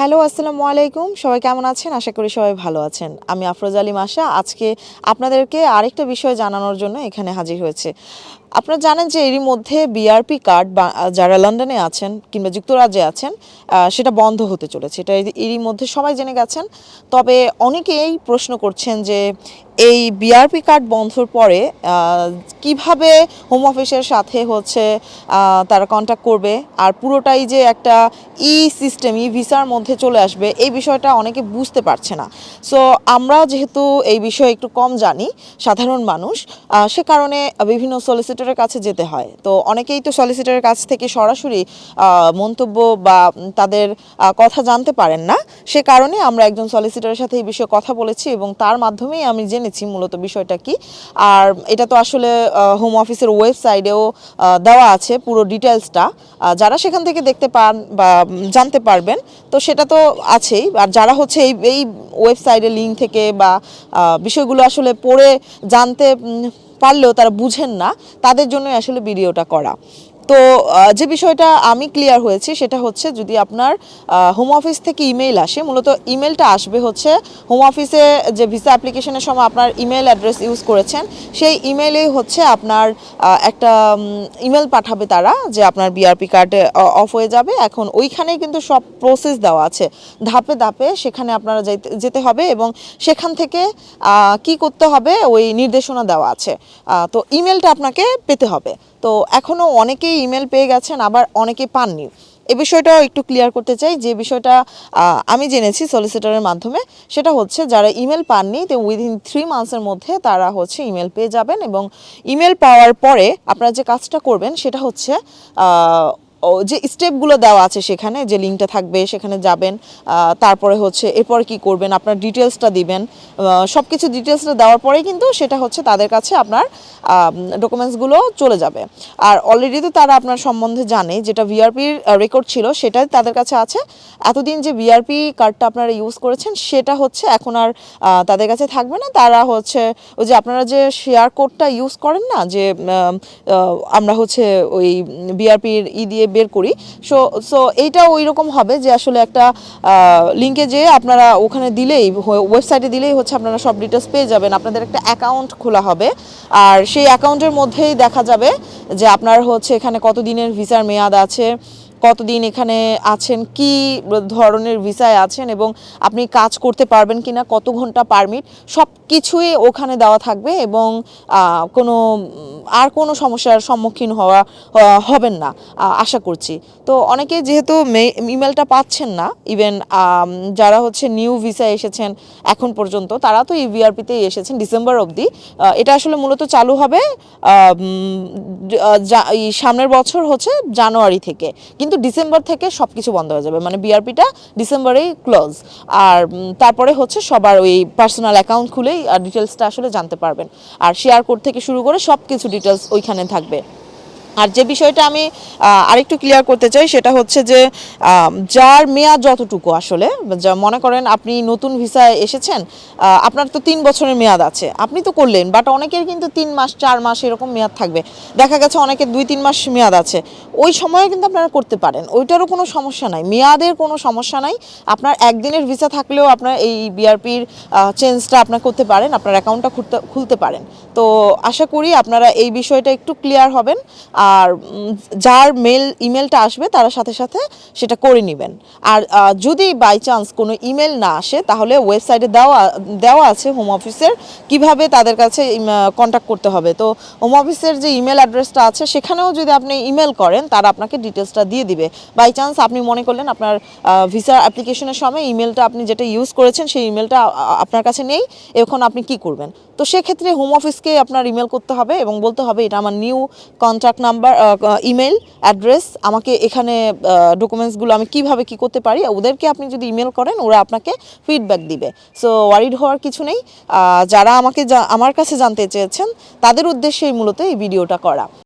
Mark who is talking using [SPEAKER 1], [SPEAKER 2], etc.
[SPEAKER 1] Hello, আসসালামু আলাইকুম। সবাই কেমন আছেন? আশা করি সবাই ভালো আছেন। আমি আফরোজ আলী মাসা। আজকে আপনাদেরকে আরেকটা বিষয় জানানোর জন্য এখানে হাজির হয়েছে। আপনারা জানেন যে এরই মধ্যে বিআরপি কার্ড যারা লন্ডনে আছেন কিংবা যুক্তরাজ্যে আছেন সেটা বন্ধ হতে চলেছে। এটা এরই মধ্যে সবাই জেনে গেছেন। তবে অনেকেই প্রশ্ন করছেন যে এই বিআরপি কার্ড বন্ধর পরে কীভাবে হোম অফিসের সাথে হচ্ছে তারা কন্ট্যাক্ট করবে? আর পুরোটাই যে একটা ই সিস্টেম ই ভিসার মধ্যে চলে আসবে, এই বিষয়টা অনেকে বুঝতে পারছে না। সো আমরা যেহেতু এই বিষয়ে একটু কম জানি, সাধারণ মানুষ সে কারণে বিভিন্ন সলিসিটরের কাছে যেতে হয়। তো অনেকেই তো সলিসিটরের কাছ থেকে সরাসরি মন্তব্য বা তাদের কথা জানতে পারেন না। সে কারণে আমরা একজন সলিসিটরের সাথে এই বিষয়ে কথা বলেছি এবং তার মাধ্যমেই আমি জেনেছি মূলত বিষয়টা কি। আর এটা তো আসলে হোম অফিসের ওয়েবসাইটেও দেওয়া আছে পুরো ডিটেলসটা যারা সেখান থেকে দেখতে পান বা জানতে পারবেন, তো সেটা তো আছেই। আর যারা হচ্ছে এই এই ওয়েবসাইটের লিঙ্ক থেকে বা বিষয়গুলো আসলে পড়ে জানতে পারলেও তারা বুঝেন না, তাদের জন্যই আসলে ভিডিওটা করা। তো যে বিষয়টা আমি ক্লিয়ার হয়েছি সেটা হচ্ছে যদি আপনার হোম অফিস থেকে ইমেল আসে, মূলত ইমেলটা আসবে হচ্ছে হোম অফিসে যে ভিসা অ্যাপ্লিকেশনের সময় আপনার ইমেল অ্যাড্রেস ইউজ করেছেন, সেই ইমেলেই হচ্ছে আপনার একটা ইমেল পাঠাবে তারা যে আপনার বিআরপি কার্ড অফ হয়ে যাবে। এখন ওইখানেই কিন্তু সব প্রসেস দেওয়া আছে। ধাপে ধাপে সেখানে আপনারা যেতে হবে এবং সেখান থেকে কি করতে হবে ওই নির্দেশনা দেওয়া আছে। তো ইমেলটা আপনাকে পেতে হবে। তো এখনও অনেকেই ইমেল পেয়ে গেছেন, আবার অনেকে পাননি। এ বিষয়টাও একটু ক্লিয়ার করতে চাই, যে বিষয়টা আমি জেনেছি সলিসিটারের মাধ্যমে, সেটা হচ্ছে যারা ইমেল পাননি তো উইদিন থ্রি মান্থসের মধ্যে তারা হচ্ছে ইমেল পেয়ে যাবেন এবং ইমেল পাওয়ার পরে আপনারা যে কাজটা করবেন, সেটা হচ্ছে যে স্টেপগুলো দেওয়া আছে সেখানে, যে লিঙ্কটা থাকবে, সেখানে যাবেন তারপরে হচ্ছে এরপর কি করবেন, আপনার ডিটেলসটা দিবেন সব কিছু ডিটেলসটা দেওয়ার পরেই কিন্তু সেটা হচ্ছে তাদের কাছে আপনার ডকুমেন্টসগুলো চলে যাবে। আর অলরেডি তো তারা আপনার সম্বন্ধে জানে, যেটা ভিআরপির রেকর্ড ছিল, সেটাই তাদের কাছে আছে। এতদিন যে ভিআরপি কার্ডটা আপনারা ইউজ করেছেন, সেটা হচ্ছে এখন আর তাদের কাছে থাকবে না। তারা হচ্ছে ওই যে আপনারা যে শেয়ার কোডটা ইউজ করেন না, যে আমরা হচ্ছে ওই বিআরপির ই দিয়ে বের করি। সো সো এইটা ওই রকম হবে যে আসলে একটা লিঙ্কে যে আপনারা ওখানে দিলেই ওয়েবসাইটে দিলেই হচ্ছে আপনারা সব ডিটেলস পেয়ে যাবেন। আপনাদের একটা অ্যাকাউন্ট খোলা হবে। আর সেই অ্যাকাউন্টের মধ্যেই দেখা যাবে যে আপনার হচ্ছে এখানে কত দিনের ভিসার মেয়াদ আছে কতদিন এখানে আছেন, কি ধরনের ভিসায় আছেন এবং আপনি কাজ করতে পারবেন কিনা, কত ঘণ্টা পারমিট সব কিছুই ওখানে দেওয়া থাকবে এবং কোনো, আর কোনো সমস্যার সম্মুখীন হওয়া হবেন না আশা করছি। তো অনেকে যেহেতু ইমেলটা পাচ্ছেন না, ইভেন যারা হচ্ছে নিউ ভিসা এসেছেন এখন পর্যন্ত, তারা তো এই ভিআরপিতেই এসেছেন ডিসেম্বর অবধি এটা আসলে মূলত চালু হবে সামনের বছর হচ্ছে জানুয়ারি থেকে। কিন্তু ডিসেম্বর থেকে সব কিছু বন্ধ হয়ে যাবে। মানে বিআরপিটা ডিসেম্বরেই ক্লোজ আর তারপরে হচ্ছে সবার ওই পার্সোনাল অ্যাকাউন্ট খুলেই ডিটেলসটা আসলে জানতে পারবেন। আর শেয়ার কোড থেকে শুরু করে সব কিছু ডিটেলস ওইখানে থাকবে। আর যে বিষয়টা আমি আরেকটু ক্লিয়ার করতে চাই সেটা হচ্ছে যে যার মেয়াদ যতটুকু আসলে, যা মনে করেন আপনি নতুন ভিসায় এসেছেন আপনার তো তিন বছরের মেয়াদ আছে। আপনি তো করলেন বাট অনেকের কিন্তু তিন মাস, চার মাস এরকম মেয়াদ থাকবে। দেখা গেছে অনেকের দুই, তিন মাস মেয়াদ আছে। ওই সময়ে কিন্তু আপনারা করতে পারেন। ওইটারও কোনো সমস্যা নাই। মেয়াদের কোনো সমস্যা নাই। আপনার একদিনের ভিসা থাকলেও আপনার এই বিআরপির চেঞ্জটা আপনার করতে পারেন, আপনার অ্যাকাউন্টটা খুলতে খুলতে পারেন। তো আশা করি আপনারা এই বিষয়টা একটু ক্লিয়ার হবেন। আর যার মেল ইমেলটা আসবে, তারা সাথে সাথে সেটা করে নেবেন। আর যদি বাই চান্স কোনো ইমেল না আসে, তাহলে ওয়েবসাইটে দেওয়া দেওয়া আছে হোম অফিসের কীভাবে তাদের কাছে কন্ট্যাক্ট করতে হবে। তো হোম অফিসের যে ইমেল অ্যাড্রেসটা আছে, সেখানেও যদি আপনি ইমেল করেন, তারা আপনাকে ডিটেলসটা দিয়ে দিবে। বাই চান্স আপনি মনে করলেন আপনার ভিসা অ্যাপ্লিকেশনের সময় ইমেলটা আপনি যেটা ইউজ করেছেন, সেই ইমেলটা আপনার কাছে নেই, এখন আপনি কি করবেন? তো সেক্ষেত্রে হোম অফিসকে আপনার ইমেল করতে হবে এবং বলতে হবে, এটা আমার new contact number email address আমাকে এখানে ডকুমেন্টসগুলো আমি কীভাবে কি করতে পারি? ওদেরকে আপনি যদি ইমেল করেন, ওরা আপনাকে ফিডব্যাক দিবে। সো ওয়ারিড হওয়ার কিছু নেই। যারা আমাকে আমার কাছে জানতে চেয়েছেন, তাদের উদ্দেশ্যেই মূলত এই ভিডিওটা করা।